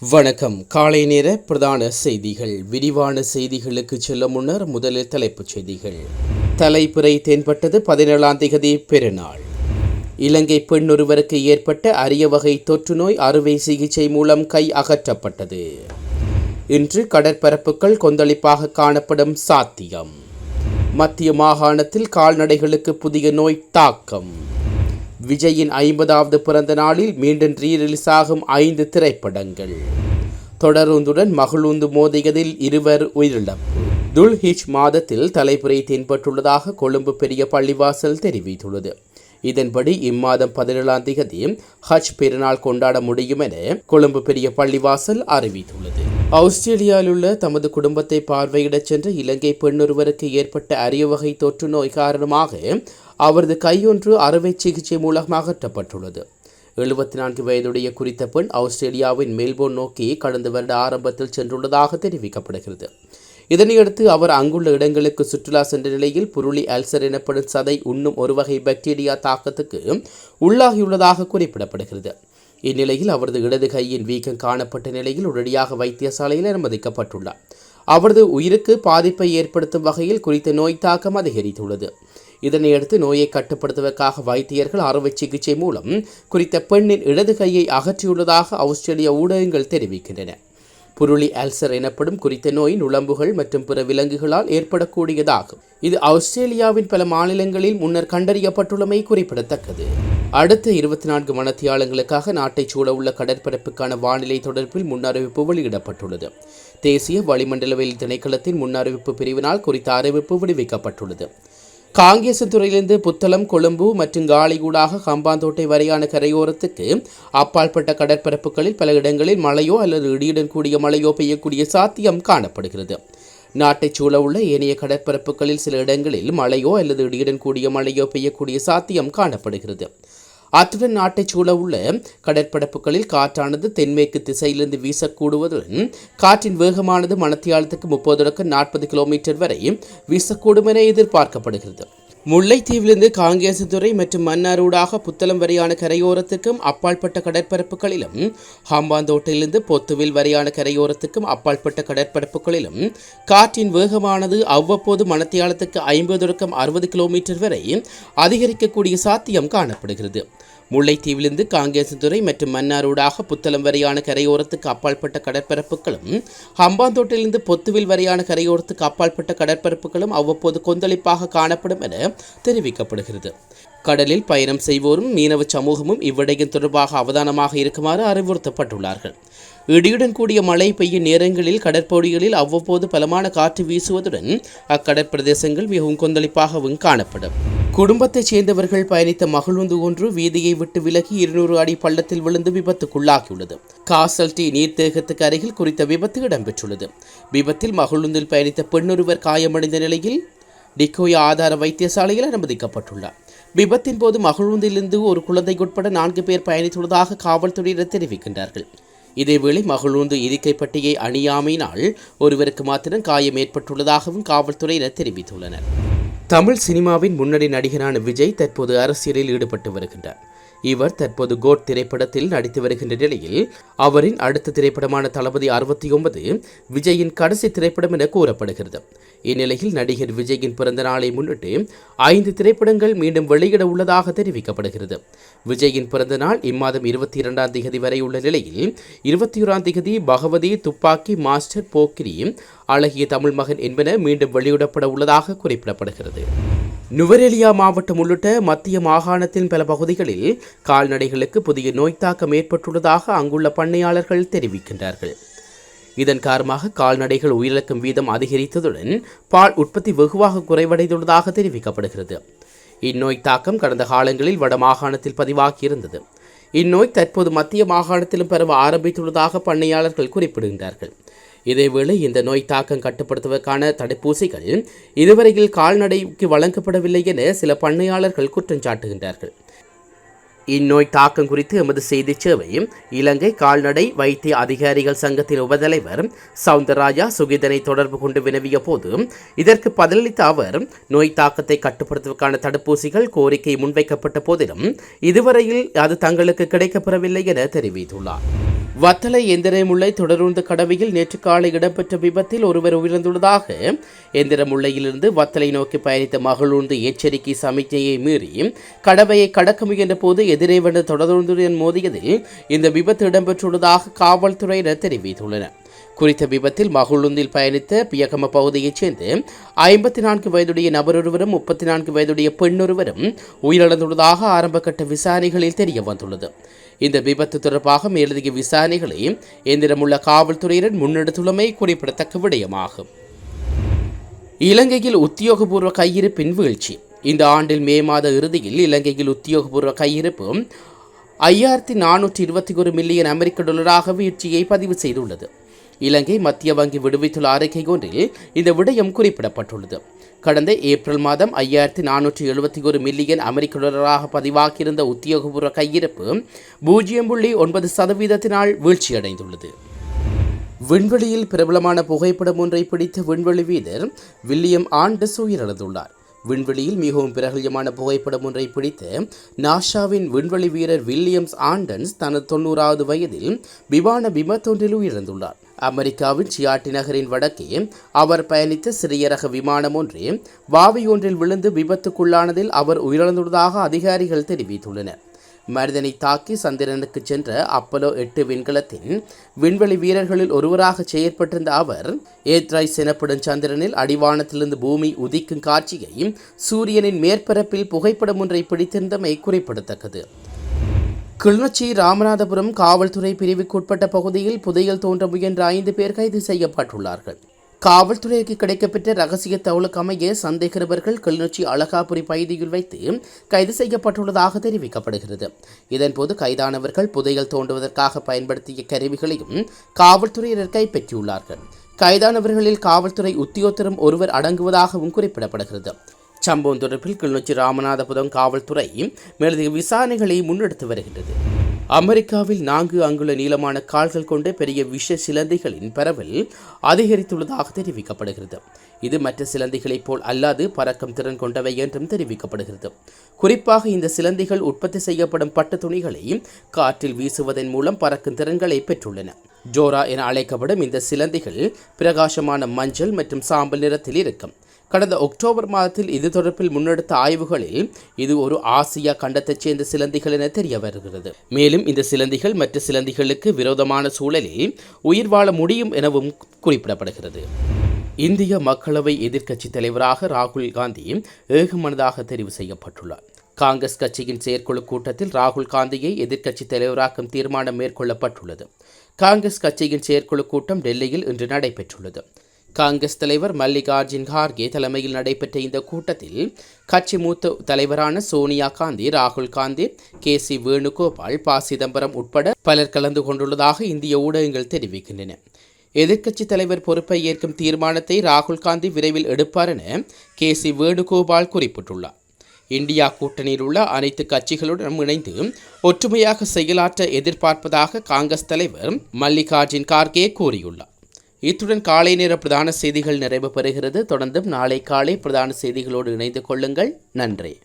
வணக்கம். காலை நேர பிரதான செய்திகள். விரிவான செய்திகளுக்கு செல்ல முன்னர் முதலில் தலைப்புச் செய்திகள். தலைப்புரை தென்பட்டது பதினேழாம் திகதி பெருநாள். இலங்கை பெண் ஒருவருக்கு ஏற்பட்ட அரிய வகை தொற்றுநோய் அறுவை சிகிச்சை மூலம் கை அகற்றப்பட்டது. இன்று கடற்பரப்புகள் கொந்தளிப்பாக காணப்படும் சாத்தியம். மத்திய மாகாணத்தில் கால்நடைகளுக்கு புதிய நோய் தாக்கம். விஜயின் ஐம்பதாவது பிறந்த நாளில் மீண்டும் ரீ ரிலீஸ் ஆகும் ஐந்து திரைப்படங்கள். தொடருந்துடன் மகளுந்து மோதியதில் இருவர் உயிரிழப்பு. துல்ஹிஜ் மாதத்தில் தலைப்புரை தென்பட்டுள்ளதாக கொழும்பு பெரிய பள்ளிவாசல் தெரிவித்துள்ளது. இதன்படி இம்மாதம் பதினேழாம் தேதி ஹஜ் பெருநாள் கொண்டாட முடியும் என கொழும்பு பெரிய பள்ளிவாசல் அறிவித்துள்ளது. ஆஸ்திரேலியாவிலுள்ள தமது குடும்பத்தை பார்வையிடச் சென்ற இலங்கை பெண்ணொருவருக்கு ஏற்பட்ட அரிய வகை தொற்று நோய் காரணமாக அவரது கையொன்று அறுவை சிகிச்சை மூலம் அகற்றப்பட்டுள்ளது. எழுபத்தி நான்கு வயதுடைய குறித்த பெண் ஆஸ்திரேலியாவின் மெல்போர்ன் நோக்கி கடந்த வருட ஆரம்பத்தில் சென்றுள்ளதாக தெரிவிக்கப்படுகிறது. இதனையடுத்து அவர் அங்குள்ள இடங்களுக்கு சுற்றுலா சென்ற நிலையில் புருளி அல்சர் எனப்படும் சதை உண்ணும் ஒரு வகை பாக்டீரியா தாக்கத்துக்கு உள்ளாகியுள்ளதாக குறிப்பிடப்படுகிறது. இந்நிலையில் அவரது இடது கையின் வீக்கம் காணப்பட்ட நிலையில் உடனடியாக வைத்தியசாலையில் அனுமதிக்கப்பட்டுள்ளார். அவரது உயிருக்கு பாதிப்பை ஏற்படுத்தும் வகையில் குறித்த நோய் தாக்கம் அதிகரித்துள்ளது. இதனையடுத்து நோயை கட்டுப்படுத்துவதற்காக வைத்தியர்கள் அறுவை சிகிச்சை மூலம் குறித்த பெண்ணின் இடது கையை அகற்றியுள்ளதாக ஆஸ்திரேலிய ஊடகங்கள் தெரிவிக்கின்றன. புருளி அல்சர் எனப்படும் குறித்த நோய் நுளம்புகள் மற்றும் பிற விலங்குகளால் ஏற்படக்கூடியதாகும். இது ஆஸ்திரேலியாவின் பல மாநிலங்களில் முன்னர் கண்டறியப்பட்டுள்ளமை குறிப்பிடத்தக்கது. அடுத்த இருபத்தி நான்கு மணத்தியாளங்களுக்காக நாட்டைச் சூழவுள்ள கடற்பரப்புக்கான வானிலை தொடர்பில் முன்னறிவிப்பு வெளியிடப்பட்டுள்ளது. தேசிய வளிமண்டலவியல் திணைக்களத்தின் முன்னறிவிப்பு பிரிவினால் குறித்த அறிவிப்பு விடுவிக்கப்பட்டுள்ளது. காங்கேசத்துறையிலிருந்து புத்தளம் கொழும்பு மற்றும் காலிகூடாக ஹம்பாந்தோட்டை வரையான கரையோரத்துக்கு அப்பாற்பட்ட கடற்பரப்புகளில் பல இடங்களில் மழையோ அல்லது இடியுடன் கூடிய மழையோ பெய்யக்கூடிய சாத்தியம் காணப்படுகிறது. நாட்டைச் சூழவுள்ள ஏனைய கடற்பரப்புகளில் சில இடங்களில் மழையோ அல்லது இடியுடன் கூடிய மழையோ பெய்யக்கூடிய சாத்தியம் காணப்படுகிறது. அத்துடன் நாட்டைச் சூழவுள்ள கடற்பரப்புகளில் காற்றானது தென்மேற்கு திசையிலிருந்து வீசக்கூடுவதுடன் காற்றின் வேகமானது மணத்தியாலத்துக்கு முப்பது தொடக்கம் நாற்பது கிலோமீட்டர் வரை வீசக்கூடும் என எதிர்பார்க்கப்படுகிறது. முல்லைத்தீவிலிருந்து காங்கேசதுறை மற்றும் மன்னாரூடாக புத்தளம் வரையான கரையோரத்துக்கும் அப்பாற்பட்ட கடற்பரப்புகளிலும் ஹம்பாந்தோட்டிலிருந்து பொத்துவில் வரையான கரையோரத்துக்கும் அப்பாற்பட்ட கடற்பரப்புகளிலும் காற்றின் வேகமானது அவ்வப்போது மணத்தியாலத்துக்கு ஐம்பது தொடக்கம் அறுபது கிலோமீட்டர் வரை அதிகரிக்கக்கூடிய சாத்தியம் காணப்படுகிறது. முல்லைத்தீவிலிருந்து காங்கேசத்துறை மற்றும் மன்னாரூடாக புத்தளம் வரையான கரையோரத்துக்கு அப்பாற்பட்ட கடற்பரப்புகளும் ஹம்பாந்தோட்டிலிருந்து பொத்துவில் வரையான கரையோரத்துக்கு அப்பாற்பட்ட கடற்பரப்புகளும் அவ்வப்போது கொந்தளிப்பாக காணப்படும் என தெரிவிக்கப்படுகிறது. கடலில் பயணம் செய்வோரும் மீனவ சமூகமும் இவ்விடயம் தொடர்பாக அவதானமாக இருக்குமாறு அறிவுறுத்தப்பட்டுள்ளார்கள். இடியுடன் கூடிய மழை பெய்யும் நேரங்களில் கடற்பகுதிகளில் அவ்வப்போது பலமான காற்று வீசுவதுடன் அக்கடற்பிரதேசங்கள் மிகவும் கொந்தளிப்பாகவும் காணப்படும். குடும்பத்தைச் சேர்ந்தவர்கள் பயணித்த மகளுந்து ஒன்று வீதியை விட்டு விலகி இருநூறு அடி பள்ளத்தில் விழுந்து விபத்துக்குள்ளாகியுள்ளது. காசல்டி நீர்த்தேகத்துக்கு அருகில் குறித்த விபத்து இடம்பெற்றுள்ளது. விபத்தில் மகளுந்தில் பயணித்த பெண்ணொருவர் காயமடைந்த நிலையில் டிகோயா ஆதார வைத்தியசாலையில் அனுமதிக்கப்பட்டுள்ளார். விபத்தின் போது மகளுந்திலிருந்து ஒரு குழந்தை உட்பட நான்கு பேர் பயணித்துள்ளதாக காவல்துறையினர் தெரிவிக்கின்றார்கள். இதேவேளை மகளூந்து இருக்கைப்பட்டியை அணியாமையினால் ஒருவருக்கு மாத்திரம் காயம் ஏற்பட்டுள்ளதாகவும் காவல்துறையினர் தெரிவித்துள்ளனர். தமிழ் சினிமாவின் முன்னணி நடிகரான விஜய் தற்போது அரசியலில் ஈடுபட்டு வருகின்றார். இவர் தற்போது கோட் திரைப்படத்தில் நடித்து வருகின்ற நிலையில் அவரின் அடுத்த திரைப்படமான தளபதி அறுபத்தி ஒன்பது விஜயின் கடைசி திரைப்படம் என கூறப்படுகிறது. இந்நிலையில் நடிகர் விஜயின் பிறந்த நாளை முன்னிட்டு ஐந்து திரைப்படங்கள் மீண்டும் வெளியிட உள்ளதாக தெரிவிக்கப்படுகிறது. விஜயின் பிறந்த நாள் இம்மாதம் இருபத்தி இரண்டாம் தேதி வரை உள்ள நிலையில் இருபத்தி ஓராம் தேதி பகவதி துப்பாக்கி மாஸ்டர் போக்கிரி அழகிய தமிழ் மகன் என்பன மீண்டும் வெளியிடப்பட உள்ளதாக குறிப்பிடப்படுகிறது. நுவரெலியா மாவட்டம் உள்ளிட்ட மத்திய மாகாணத்தின் பல பகுதிகளில் கால்நடைகளுக்கு புதிய நோய் தாக்கம் ஏற்பட்டுள்ளதாக அங்குள்ள பண்ணையாளர்கள் தெரிவிக்கின்றார்கள். இதன் காரணமாக கால்நடைகள் உயிரிழக்கும் வீதம் அதிகரித்ததுடன் பால் உற்பத்தி வெகுவாக குறைவடைந்துள்ளதாக தெரிவிக்கப்படுகிறது. இந்நோய் தாக்கம் கடந்த காலங்களில் வட மாகாணத்தில் பதிவாகியிருந்தது. இந்நோய் தற்போது மத்திய மாகாணத்திலும் பரவ ஆரம்பித்துள்ளதாக பண்ணையாளர்கள் குறிப்பிடுகின்றார்கள். இதேவேளை இந்த நோய் தாக்கம் கட்டுப்படுத்துவதற்கான தடுப்பூசிகள் இதுவரையில் கால்நடைக்கு வழங்கப்படவில்லை என சில பண்ணையாளர்கள் குற்றம் சாட்டுகின்றார்கள். இந்நோய் தாக்கம் குறித்து எமது செய்தி சேவை இலங்கை கால்நடை வைத்திய அதிகாரிகள் சங்கத்தின் உபதலைவர் சவுந்தரராஜா சுகிதனை தொடர்பு கொண்டு வினவிய போது இதற்கு பதிலளித்த அவர் நோய் தாக்கத்தை கட்டுப்படுத்துவதற்கான தடுப்பூசிகள் கோரிக்கை முன்வைக்கப்பட்ட போதிலும் இதுவரையில் அது தங்களுக்கு கிடைக்கப்பெறவில்லை என தெரிவித்துள்ளார். வத்தலை எந்திரமுல்லை தொடருந்து கடவையில் நேற்று காலை இடம்பெற்ற விபத்தில் ஒருவர் உயிரிழந்துள்ளதாக எந்திரமுல்லையிலிருந்து வத்தலை நோக்கி பயணித்த மகளூர்ந்து எச்சரிக்கை சமிக்ஞையை மீறி கடவையை கடக்க முயன்ற போது எதிரே வந்த தொடருந்துடன் மோதியதில் இந்த விபத்து இடம்பெற்றுள்ளதாக காவல்துறையினர் தெரிவித்துள்ளனர். குறித்த விபத்தில் மகுழுந்தில் பயணித்த பியகம பகுதியைச் சேர்ந்து ஐம்பத்தி நான்கு வயதுடைய நபரொருவரும் முப்பத்தி நான்கு வயதுடைய பெண்ணொருவரும் உயிரிழந்துள்ளதாக ஆரம்ப கட்ட விசாரணைகளில் தெரிய வந்துள்ளது. இந்த விபத்து தொடர்பாக மேலதிக விசாரணைகளை எந்திரமுள்ள காவல்துறையினர் முன்னெடுத்துள்ளமை குறிப்பிடத்தக்க விடயமாகும். இலங்கையில் உத்தியோகபூர்வ கையிருப்பின் வீழ்ச்சி. இந்த ஆண்டில் மே மாத இறுதியில் இலங்கையில் உத்தியோகபூர்வ கையிருப்பு ஐயாயிரத்தி நானூற்றி இருபத்தி ஒரு மில்லியன் அமெரிக்க டாலராக வீழ்ச்சியை பதிவு செய்துள்ளது. இலங்கை மத்திய வங்கி விடுவித்துள்ள அறிக்கை ஒன்றில் இந்த விடயம் குறிப்பிடப்பட்டுள்ளது. கடந்த ஏப்ரல் மாதம் ஐயாயிரத்தி நானூற்றி எழுபத்தி ஒரு மில்லியன் அமெரிக்க டாலராக பதிவாகியிருந்த உத்தியோகபூர்வ கையிருப்பு பூஜ்ஜியம் புள்ளி ஒன்பது சதவீதத்தினால் வீழ்ச்சியடைந்துள்ளது. விண்வெளியில் பிரபலமான புகைப்படம் ஒன்றை பிடித்த விண்வெளி வீரர் வில்லியம் ஆண்டஸ் உயிரிழந்துள்ளார். விண்வெளியில் மிகவும் பிரகல்யமான புகைப்படம் ஒன்றை பிடித்து நாஷாவின் விண்வெளி வீரர் வில்லியம்ஸ் ஆண்டன்ஸ் தனது தொண்ணூறாவது வயதில் விமான விபத்தொன்றில் உயிரிழந்துள்ளார். அமெரிக்காவின் சியாட்டி நகரின் வடக்கே அவர் பயணித்த சிறிய ரக விமானம் ஒன்றே வாவி ஒன்றில் விழுந்து விபத்துக்குள்ளானதில் அவர் உயிரிழந்துள்ளதாக அதிகாரிகள் தெரிவித்துள்ளனர். மனிதனை தாக்கி சந்திரனுக்கு சென்ற அப்பலோ எட்டு விண்கலத்தின் விண்வெளி வீரர்களில் ஒருவராக செயற்பட்டிருந்த அவர் ஏத்ரைஸ் எனப்படும் சந்திரனில் அடிவானத்திலிருந்து பூமி உதிக்கும் காட்சியை சூரியனின் மேற்பரப்பில் புகைப்படம் ஒன்றை பிடித்திருந்தமை குறிப்பிடத்தக்கது. கிளிநொச்சி ராமநாதபுரம் காவல்துறை பிரிவுக்குட்பட்ட பகுதியில் புதையல் தோன்ற முயன்ற ஐந்து பேர் கைது செய்யப்பட்டுள்ளார்கள். காவல்துறைக்கு கிடைக்கப்பெற்ற ரகசிய தகவலுக்கு அமைய சந்தேகரவர்கள் கிளிநொச்சி அழகாபுரி பகுதியில் வைத்து கைது செய்யப்பட்டுள்ளதாக தெரிவிக்கப்படுகிறது. இதன்போது கைதானவர்கள் புதையல் தோண்டுவதற்காக பயன்படுத்திய கருவிகளையும் காவல்துறையினர் கைப்பற்றியுள்ளார்கள். கைதானவர்களில் காவல்துறை உத்தியோகத்தரும் ஒருவர் அடங்குவதாகவும் குறிப்பிடப்படுகிறது. சம்பவம் தொடர்பில் கிளிநொச்சி ராமநாதபுரம் காவல்துறை மேலதிக விசாரணைகளை முன்னெடுத்து வருகின்றது. அமெரிக்காவில் நான்கு அங்குல நீளமான கால்கள் கொண்ட பெரிய விஷ சிலந்திகளின் பரவல் அதிகரித்துள்ளதாக தெரிவிக்கப்படுகிறது. இது மற்ற சிலந்திகளைப் போல் அல்லாது பறக்கும் திறன் கொண்டவை என்றும் தெரிவிக்கப்படுகிறது. குறிப்பாக இந்த சிலந்திகள் உற்பத்தி செய்யப்படும் பட்டு துணிகளை காற்றில் வீசுவதன் மூலம் பறக்கும் திறன்களை பெற்றுள்ளன. ஜோரா என அழைக்கப்படும் இந்த சிலந்திகள் பிரகாசமான மஞ்சள் மற்றும் சாம்பல் நிறத்தில் இருக்கும். கடந்த அக்டோபர் மாதத்தில் இது தொடர்பில் முன்னெடுத்த ஆய்வுகளில் இது ஒரு ஆசியா கண்டத்தைச் சேர்ந்த சிலந்திகள் என தெரிய வருகிறது. மேலும் இந்த சிலந்திகள் மற்ற சிலந்திகளுக்கு விரோதமான சூழலில் உயிர் வாழ முடியும் எனவும் குறிப்பிடப்படுகிறது. இந்திய மக்களவை எதிர்க்கட்சித் தலைவராக ராகுல் காந்தி ஏகமனதாக தெரிவு செய்யப்பட்டுள்ளார். காங்கிரஸ் கட்சியின் செயற்குழு கூட்டத்தில் ராகுல் காந்தியை எதிர்க்கட்சித் தலைவராக்கும் தீர்மானம் மேற்கொள்ளப்பட்டுள்ளது. காங்கிரஸ் கட்சியின் செயற்குழு கூட்டம் டெல்லியில் இன்று நடைபெற்றுள்ளது. காங்கிரஸ் தலைவர் மல்லிகார்ஜுன் கார்கே தலைமையில் நடைபெற்ற இந்த கூட்டத்தில் கட்சி மூத்த தலைவரான சோனியா காந்தி ராகுல் காந்தி கே சி வேணுகோபால் ப சிதம்பரம் உட்பட பலர் கலந்து கொண்டுள்ளதாக இந்திய ஊடகங்கள் தெரிவிக்கின்றன. எதிர்க்கட்சி தலைவர் பொறுப்பை ஏற்கும் தீர்மானத்தை ராகுல் காந்தி விரைவில் எடுப்பார் என கே சி வேணுகோபால் குறிப்பிட்டுள்ளார். இந்தியா கூட்டணியில் உள்ள அனைத்து கட்சிகளுடன் இணைந்து ஒற்றுமையாக செயலாற்ற எதிர்பார்ப்பதாக காங்கிரஸ் தலைவர் மல்லிகார்ஜுன் கார்கே கூறியுள்ளார். இத்துடன் காலை நேர பிரதான செய்திகள் நிறைவு பெறுகிறது. தொடர்ந்தும் நாளை காலை பிரதான செய்திகளோடு இணைந்து கொள்ளுங்கள். நன்றி.